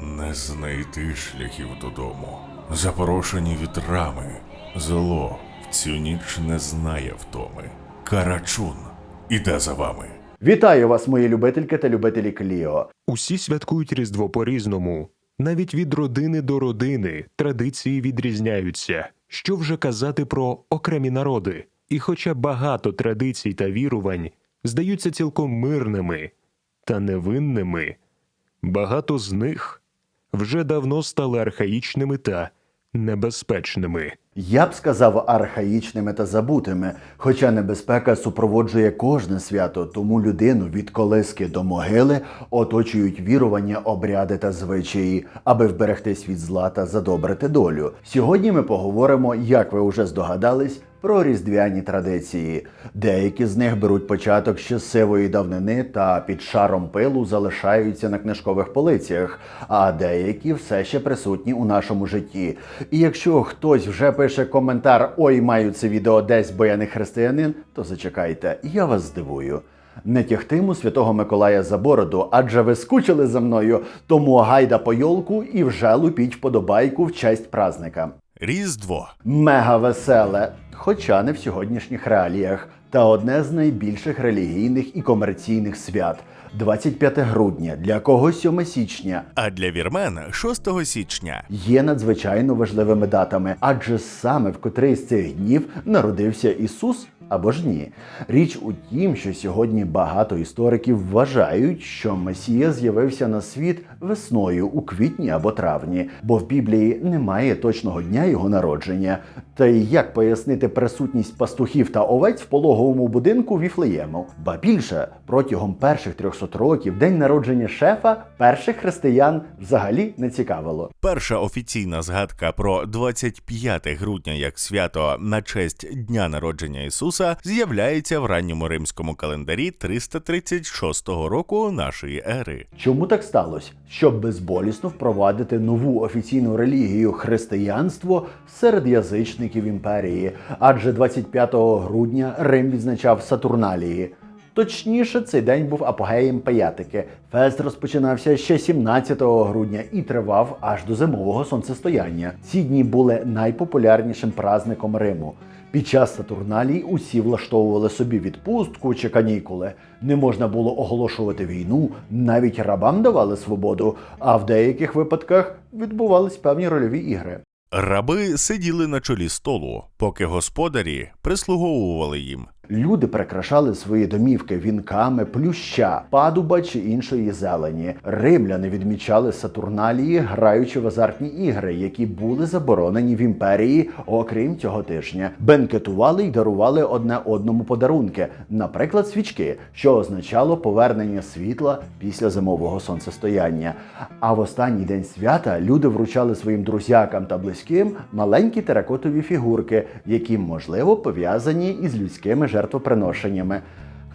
Не знайти шляхів додому. Запорошені вітрами. Зло в цю ніч не знає втоми. Карачун іде за вами. Вітаю вас, мої любительки та любителі Кліо. Усі святкують Різдво по-різному. Навіть від родини до родини традиції відрізняються. Що вже казати про окремі народи? І хоча багато традицій та вірувань здаються цілком мирними та невинними, багато з них вже давно стали архаїчними та небезпечними. Я б сказав архаїчними та забутими, хоча небезпека супроводжує кожне свято, тому людину від колиски до могили оточують вірування, обряди та звичаї, аби вберегтись від зла та задобрити долю. Сьогодні ми поговоримо, як ви вже здогадались, про різдвяні традиції. Деякі з них беруть початок ще з сивої давнини та під шаром пилу залишаються на книжкових полицях, а деякі все ще присутні у нашому житті. І якщо хтось вже пише коментар Ой, маю це відео десь, бо я не християнин, то зачекайте, я вас здивую. Не тягтиму святого Миколая за бороду, адже ви скучили за мною, тому гайда по йолку і вже лупіть вподобайку в честь празника. Різдво. Мега веселе, хоча не в сьогоднішніх реаліях, та одне з найбільших релігійних і комерційних свят 25 грудня, для когось 7 січня. А для вірмен 6 січня. Є надзвичайно важливими датами, адже саме в котрий з цих днів народився Ісус або ж ні. Річ у тім, що сьогодні багато істориків вважають, що Месія з'явився на світ весною у квітні або травні, бо в Біблії немає точного дня його народження. Та й як пояснити присутність пастухів та овець в пологовому будинку Віфлеєму? Ба більше протягом перших 300 років день народження шефа перших християн взагалі не цікавило. Перша офіційна згадка про 25 грудня як свято на честь дня народження Ісуса з'являється в ранньому римському календарі 336 року нашої ери. Чому так сталося? Щоб безболісно впровадити нову офіційну релігію християнство серед язичників імперії, адже 25 грудня Рим відзначав Сатурналії. Точніше, цей день був апогеєм паятики. Фест розпочинався ще 17 грудня і тривав аж до зимового сонцестояння. Ці дні були найпопулярнішим праздником Риму. Під час Сатурналій усі влаштовували собі відпустку чи канікули. Не можна було оголошувати війну, навіть рабам давали свободу, а в деяких випадках відбувались певні рольові ігри. Раби сиділи на чолі столу, поки господарі прислуговували їм. Люди прикрашали свої домівки вінками плюща, падуба чи іншої зелені. Римляни відмічали Сатурналії, граючи в азартні ігри, які були заборонені в імперії, окрім цього тижня. Бенкетували й дарували одне одному подарунки, наприклад, свічки, що означало повернення світла після зимового сонцестояння. А в останній день свята люди вручали своїм друзякам та близьким маленькі теракотові фігурки, які можливо пов'язані із людськими жертвоприношеннями.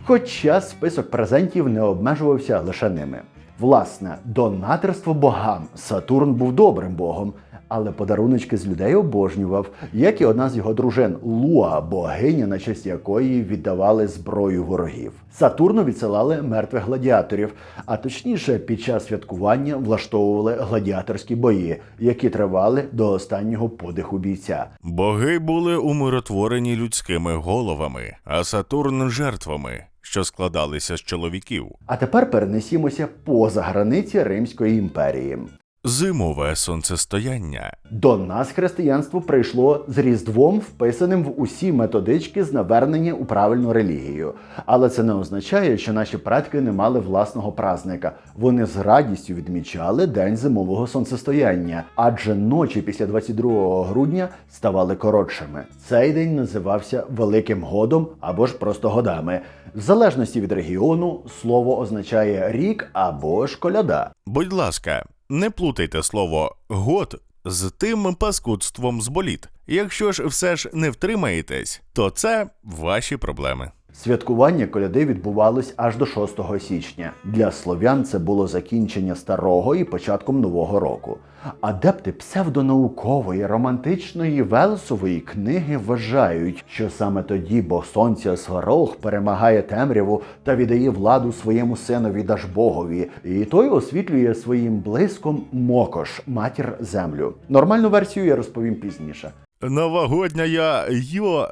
Хоча список презентів не обмежувався лише ними. Власне, донатерство богам Сатурн був добрим богом, але подаруночки з людей обожнював, як і одна з його дружин Луа, богиня, на честь якої віддавали зброю ворогів. Сатурну відсилали мертвих гладіаторів, а точніше, під час святкування влаштовували гладіаторські бої, які тривали до останнього подиху бійця. Боги були умиротворені людськими головами, а Сатурн жертвами, що складалися з чоловіків. А тепер перенесімося поза границі Римської імперії. Зимове сонцестояння. До нас християнство прийшло з Різдвом, вписаним в усі методички з навернення у правильну релігію. Але це не означає, що наші предки не мали власного празника. Вони з радістю відмічали день зимового сонцестояння, адже ночі після 22 грудня ставали коротшими. Цей день називався Великим Годом або ж просто годами. В залежності від регіону слово означає рік або ж коляда. Будь ласка, не плутайте слово год з тим паскудством з боліт. Якщо ж все ж не втримаєтесь, то це ваші проблеми. Святкування коляди відбувалось аж до 6 січня. Для слов'ян це було закінчення старого і початком нового року. Адепти псевдонаукової, романтичної Велсової книги вважають, що саме тоді Бог Сонця Сварог перемагає темряву та віддає владу своєму синові Дажбогові, і той освітлює своїм блиском Мокош, матір землю. Нормальну версію я розповім пізніше. Новогодня я йо...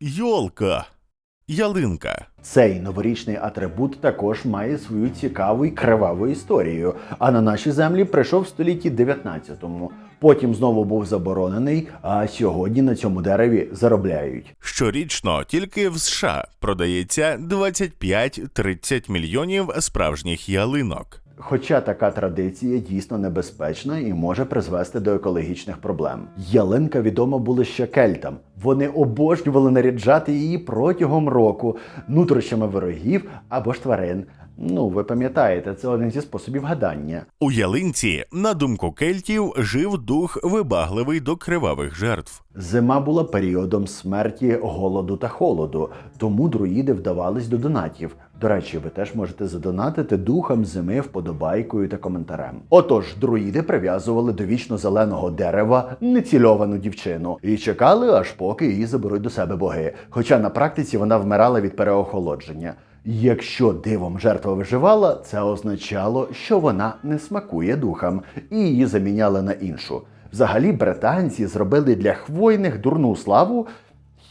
йолка. Ялинка. Цей новорічний атрибут також має свою цікаву і криваву історію. А на наші землі прийшов в столітті 19-му. Потім знову був заборонений, а сьогодні на цьому дереві заробляють. Щорічно тільки в США продається 25-30 мільйонів справжніх ялинок. Хоча така традиція дійсно небезпечна і може призвести до екологічних проблем. Ялинка відома була ще кельтам. Вони обожнювали наряджати її протягом року нутрощами ворогів або ж тварин. Ну, ви пам'ятаєте, це один зі способів гадання. У ялинці, на думку кельтів, жив дух вибагливий до кривавих жертв. Зима була періодом смерті, голоду та холоду, тому друїди вдавались до донатів. До речі, ви теж можете задонатити духам зими вподобайкою та коментарем. Отож, друїди прив'язували до вічно зеленого дерева нецільовану дівчину і чекали, аж поки її заберуть до себе боги. Хоча на практиці вона вмирала від переохолодження. Якщо дивом жертва виживала, це означало, що вона не смакує духам, і її заміняли на іншу. Взагалі, британці зробили для хвойних дурну славу.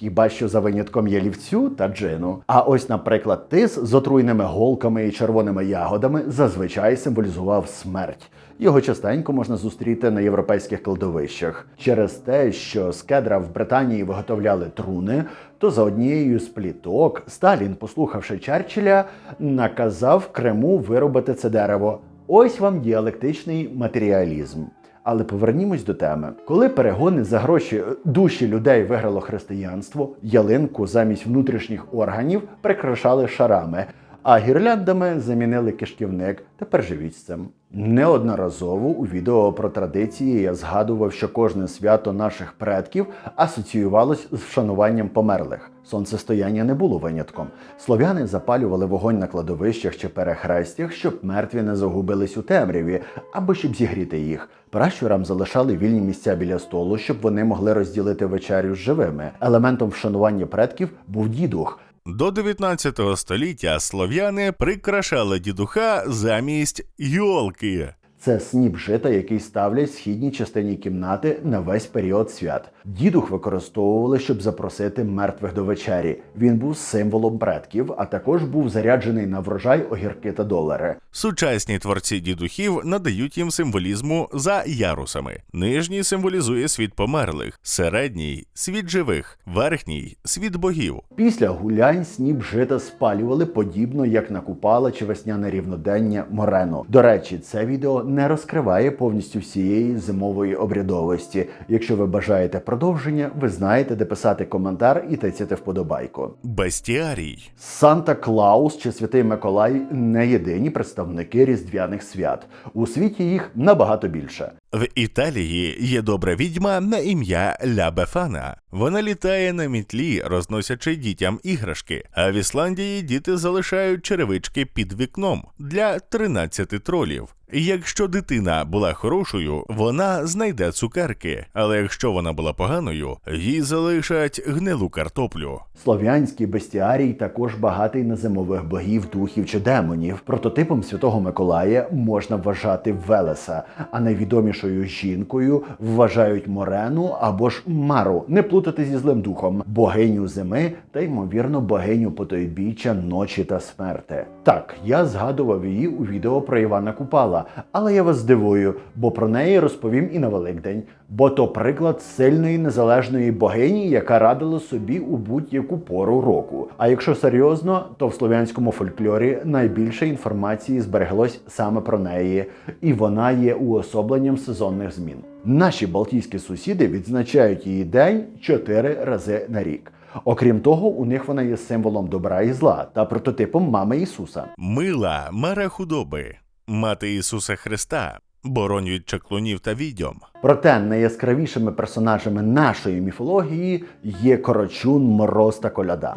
Хіба що за винятком ялівцю та джину. А ось, наприклад, тис з отруйними голками і червоними ягодами зазвичай символізував смерть. Його частенько можна зустріти на європейських кладовищах. Через те, що з кедра в Британії виготовляли труни, то за однією з пліток Сталін, послухавши Черчилля, наказав Криму виробити це дерево. Ось вам діалектичний матеріалізм. Але повернімось до теми. Коли перегони за гроші е, душі людей виграло християнство, ялинку замість внутрішніх органів прикрашали шарами, а гірляндами замінили кишківник. Тепер живіть. Неодноразово у відео про традиції я згадував, що кожне свято наших предків асоціювалось з вшануванням померлих. Сонцестояння не було винятком. Слов'яни запалювали вогонь на кладовищах чи перехрестях, щоб мертві не загубились у темряві, або щоб зігріти їх. Пращурам залишали вільні місця біля столу, щоб вони могли розділити вечерю з живими. Елементом вшанування предків був дідух. До 19 століття слов'яни прикрашали дідуха замість йолки. Це сніп жита, який ставлять в східній частині кімнати на весь період свят. Дідух використовували, щоб запросити мертвих до вечері. Він був символом предків, а також був заряджений на врожай огірки та долари. Сучасні творці дідухів надають їм символізму за ярусами. Нижній символізує світ померлих, середній світ живих, верхній світ богів. Після гулянь сніп жита спалювали подібно як на купала чи весняне рівнодення Морено. До речі, це відео не розкриває повністю всієї зимової обрядовості. Якщо ви бажаєте продовження, ви знаєте, де писати коментар і тицяти вподобайку. Бестіарій. Санта Клаус чи Святий Миколай не єдині представники різдвяних свят. У світі їх набагато більше. В Італії є добра відьма на ім'я Ля Бефана. Вона літає на мітлі, розносячи дітям іграшки. А в Ісландії діти залишають черевички під вікном для 13 тролів. Якщо дитина була хорошою, вона знайде цукерки, але якщо вона була поганою, їй залишать гнилу картоплю. Слов'янський бестіарій також багатий на зимових богів, духів чи демонів. Прототипом святого Миколая можна вважати Велеса, а найвідомішою жінкою вважають Морену або ж Мару, не плутати зі злим духом, богиню зими та ймовірно богиню потойбіччя, ночі та смерти. Так, я згадував її у відео про Івана Купала, але я вас здивую, бо про неї розповім і на Великдень. Бо то приклад сильної незалежної богині, яка радила собі у будь-яку пору року. А якщо серйозно, то в слов'янському фольклорі найбільше інформації збереглось саме про неї, і вона є уособленням сезонних змін. Наші балтійські сусіди відзначають її день чотири рази на рік. Окрім того, у них вона є символом добра і зла та прототипом мами Ісуса. Мила мера худоби, мати Ісуса Христа. боронь від чаклунів та відьом. Проте найяскравішими персонажами нашої міфології є Корочун, Мороз та Коляда.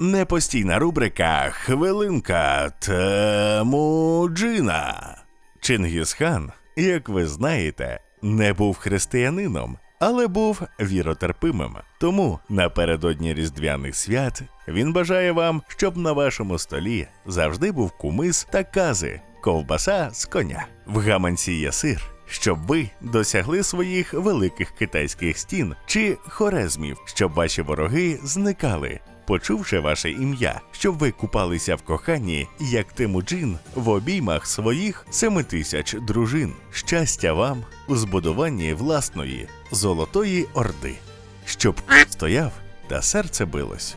Непостійна рубрика Хвилинка Темуджина. Чингісхан, як ви знаєте, не був християнином, але був віротерпимим. Тому напередодні різдвяних свят він бажає вам, щоб на вашому столі завжди був кумис та кази, ковбаса з коня. В гаманці є сир. Щоб ви досягли своїх великих китайських стін чи хорезмів, щоб ваші вороги зникали, почувши ваше ім'я, щоб ви купалися в коханні, як Тимуджин в обіймах своїх семи тисяч дружин. Щастя вам у збудуванні власної золотої орди, щоб стояв та серце билось.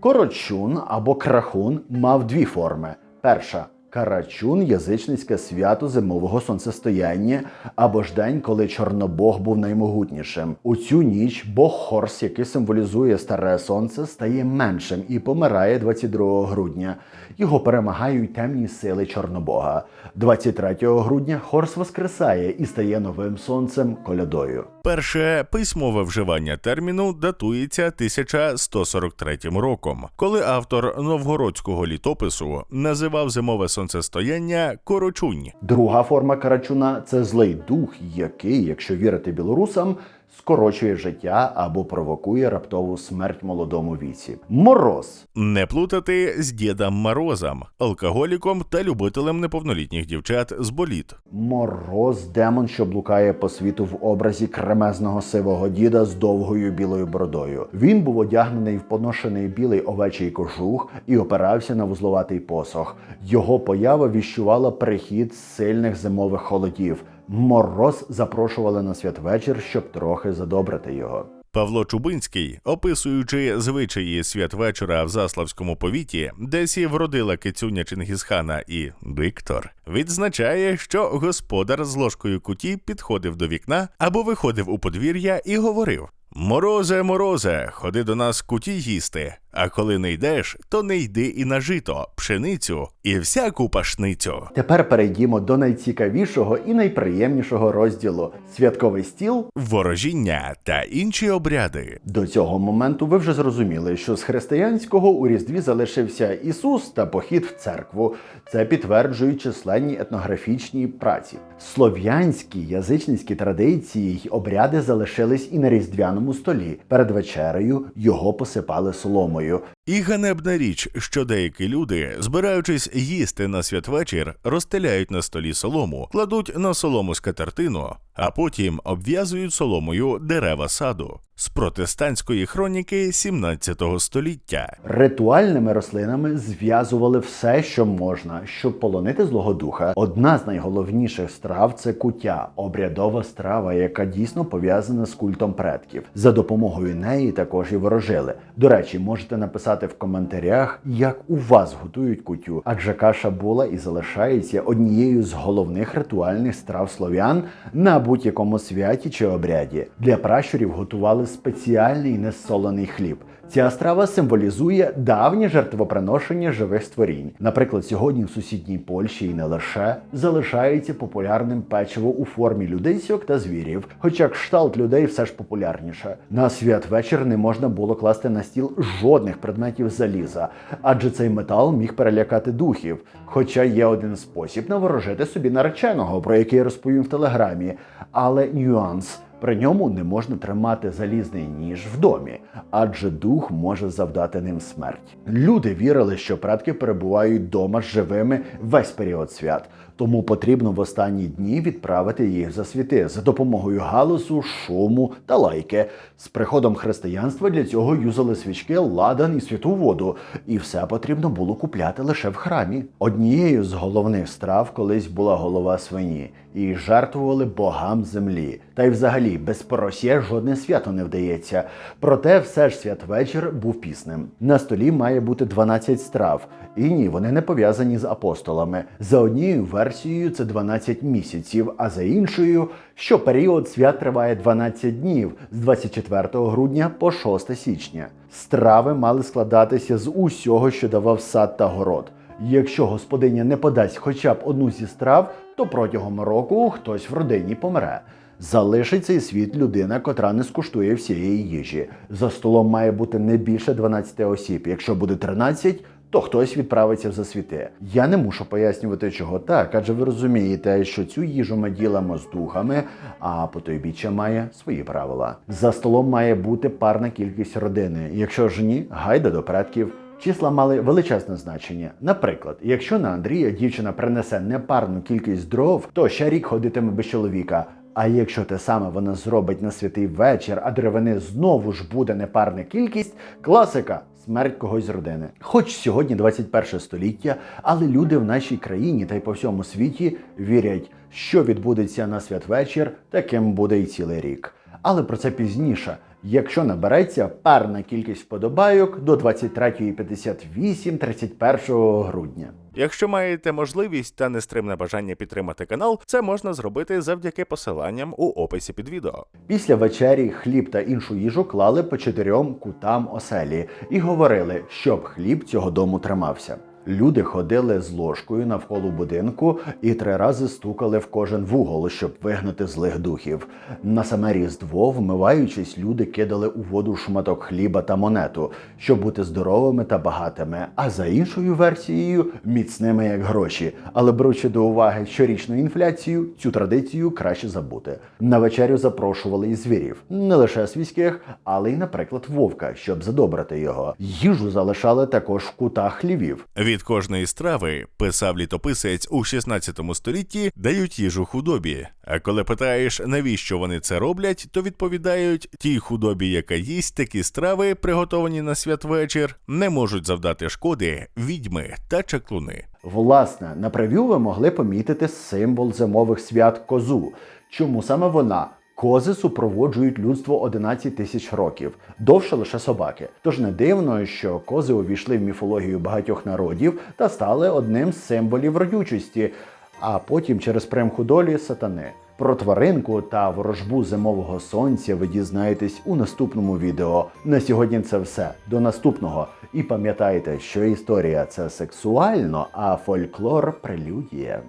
Корочун або крахун мав дві форми. Перша карачун язичницьке свято зимового сонцестояння або ж день, коли Чорнобог був наймогутнішим. У цю ніч Бог Хорс, який символізує старе сонце, стає меншим і помирає 22 грудня. Його перемагають темні сили Чорнобога. 23 грудня Хорс воскресає і стає новим сонцем колядою. Перше письмове вживання терміну датується 1143 роком, коли автор новгородського літопису називав зимове сонцестояння Корочунь. Друга форма карачуна це злий дух, який, якщо вірити білорусам, скорочує життя або провокує раптову смерть молодому віці. Мороз Не плутати з Дідом Морозом, алкоголіком та любителем неповнолітніх дівчат з боліт. Мороз демон, що блукає по світу в образі кремезного сивого діда з довгою білою бородою. Він був одягнений в поношений білий овечий кожух і опирався на вузловатий посох. Його поява віщувала прихід сильних зимових холодів. Мороз запрошували на святвечір, щоб трохи задобрити його. Павло Чубинський, описуючи звичаї святвечора в Заславському повіті, де сі вродила кицюня Чингісхана і диктор, відзначає, що господар з ложкою куті підходив до вікна або виходив у подвір'я і говорив: Морозе, морозе, ходи до нас куті їсти. А коли не йдеш, то не йди і на жито, пшеницю і всяку пашницю. Тепер перейдімо до найцікавішого і найприємнішого розділу святковий стіл. Ворожіння та інші обряди. До цього моменту ви вже зрозуміли, що з християнського у Різдві залишився Ісус та похід в церкву. Це підтверджують численні етнографічні праці. Слов'янські язичницькі традиції й обряди залишились і на різдвяному столі. Перед вечерею його посипали соломою. olmayı І ганебна річ, що деякі люди, збираючись їсти на святвечір, розстеляють на столі солому, кладуть на солому скатертину, а потім обв'язують соломою дерева саду з протестантської хроніки 17 століття. Ритуальними рослинами зв'язували все, що можна, щоб полонити злого духа. Одна з найголовніших страв це куття, обрядова страва, яка дійсно пов'язана з культом предків. За допомогою неї також і ворожили. До речі, можете написати в коментарях, як у вас готують кутю, адже каша була і залишається однією з головних ритуальних страв слов'ян на будь-якому святі чи обряді. Для пращурів готували спеціальний несолений хліб. Ця страва символізує давнє жертвоприношення живих створінь. Наприклад, сьогодні в сусідній Польщі і не лише залишається популярним печиво у формі людейсьок та звірів, хоча кшталт людей все ж популярніше. На святвечір не можна було класти на стіл жодних предметів заліза, адже цей метал міг перелякати духів. Хоча є один спосіб наворожити собі нареченого, про який я розповім в телеграмі, але нюанс. При ньому не можна тримати залізний ніж в домі, адже дух може завдати ним смерть. Люди вірили, що предки перебувають вдома живими весь період свят, тому потрібно в останні дні відправити їх за світи за допомогою галасу, шуму та лайки. З приходом християнства для цього юзали свічки, ладан і святу воду, і все потрібно було купляти лише в храмі. Однією з головних страв колись була голова свині, і жертвували богам землі. Та й взагалі без поросія жодне свято не вдається. Проте все ж святвечір був пісним. На столі має бути 12 страв. І ні, вони не пов'язані з апостолами. За однією версією версією це 12 місяців, а за іншою, що період свят триває 12 днів з 24 грудня по 6 січня. Страви мали складатися з усього, що давав сад та город. Якщо господиня не подасть хоча б одну зі страв, то протягом року хтось в родині помре. Залишить цей світ людина, котра не скуштує всієї їжі. За столом має бути не більше 12 осіб. Якщо буде 13, то хтось відправиться в засвіти. Я не мушу пояснювати, чого так, адже ви розумієте, що цю їжу ми ділимо з духами, а потойбіччя має свої правила. За столом має бути парна кількість родини. Якщо ж ні, гайда до предків. Числа мали величезне значення. Наприклад, якщо на Андрія дівчина принесе непарну кількість дров, то ще рік ходитиме без чоловіка. А якщо те саме вона зробить на святий вечір, а деревини знову ж буде непарна кількість, класика смерть когось з родини. Хоч сьогодні 21 століття, але люди в нашій країні та й по всьому світі вірять, що відбудеться на святвечір, таким буде й цілий рік. Але про це пізніше. Якщо набереться парна кількість вподобайок до 23.58 31 грудня. Якщо маєте можливість та нестримне бажання підтримати канал, це можна зробити завдяки посиланням у описі під відео. Після вечері хліб та іншу їжу клали по чотирьом кутам оселі і говорили, щоб хліб цього дому тримався. Люди ходили з ложкою навколо будинку і три рази стукали в кожен вугол, щоб вигнати злих духів. На саме різдво, вмиваючись, люди кидали у воду шматок хліба та монету, щоб бути здоровими та багатими. А за іншою версією міцними як гроші. Але беручи до уваги щорічну інфляцію, цю традицію краще забути. На вечерю запрошували і звірів, не лише свійських, але й, наприклад, вовка, щоб задобрити його. Їжу залишали також в кутах хлівів. Від кожної страви, писав літописець у 16 столітті, дають їжу худобі. А коли питаєш, навіщо вони це роблять, то відповідають: тій худобі, яка їсть такі страви, приготовані на святвечір, не можуть завдати шкоди відьми та чаклуни. Власне, на прев'ю ви могли помітити символ зимових свят козу. Чому саме вона? Кози супроводжують людство 11 тисяч років, довше лише собаки. Тож не дивно, що кози увійшли в міфологію багатьох народів та стали одним з символів родючості, а потім через примху долі сатани. Про тваринку та ворожбу зимового сонця ви дізнаєтесь у наступному відео. На сьогодні це все. До наступного. І пам'ятайте, що історія це сексуально, а фольклор прелюдія.